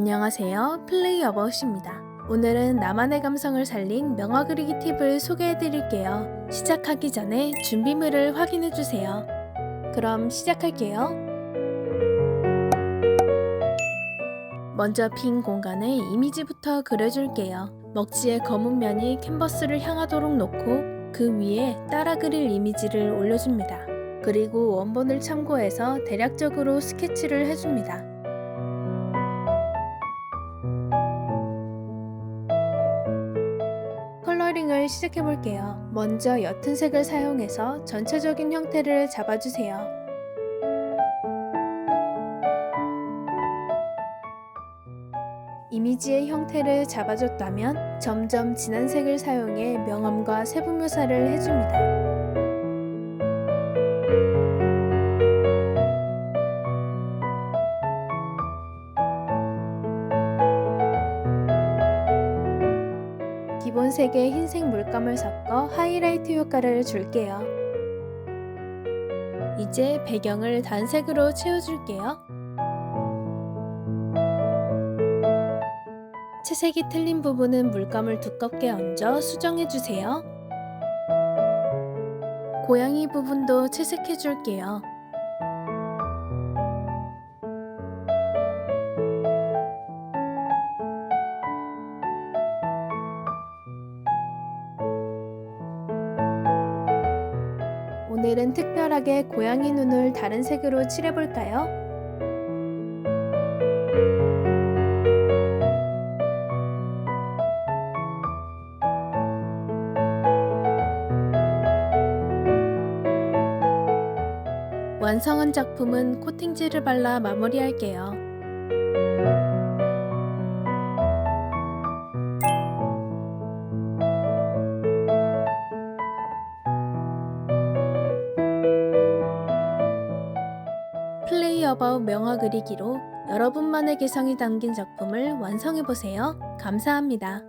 안녕하세요. 플레이 어바웃입니다. 오늘은 나만의 감성을 살린 명화 그리기 팁을 소개해 드릴게요. 시작하기 전에 준비물을 확인해 주세요. 그럼 시작할게요. 먼저 빈 공간에 이미지부터 그려줄게요. 먹지의 검은 면이 캔버스를 향하도록 놓고 그 위에 따라 그릴 이미지를 올려줍니다. 그리고 원본을 참고해서 대략적으로 스케치를 해줍니다. 컬러링을 시작해 볼게요. 먼저 옅은 색을 사용해서 전체적인 형태를 잡아주세요. 이미지의 형태를 잡아줬다면 점점 진한 색을 사용해 명암과 세부 묘사를 해줍니다. 기본색에 흰색 물감을 섞어 하이라이트 효과를 줄게요. 이제 배경을 단색으로 채워줄게요. 채색이 틀린 부분은 물감을 두껍게 얹어 수정해주세요. 고양이 부분도 채색해줄게요. 오늘은 특별하게 고양이 눈을 다른 색으로 칠해볼까요? 완성한 작품은 코팅지를 발라 마무리할게요. 플레이 어바웃 명화 그리기로 여러분만의 개성이 담긴 작품을 완성해보세요. 감사합니다.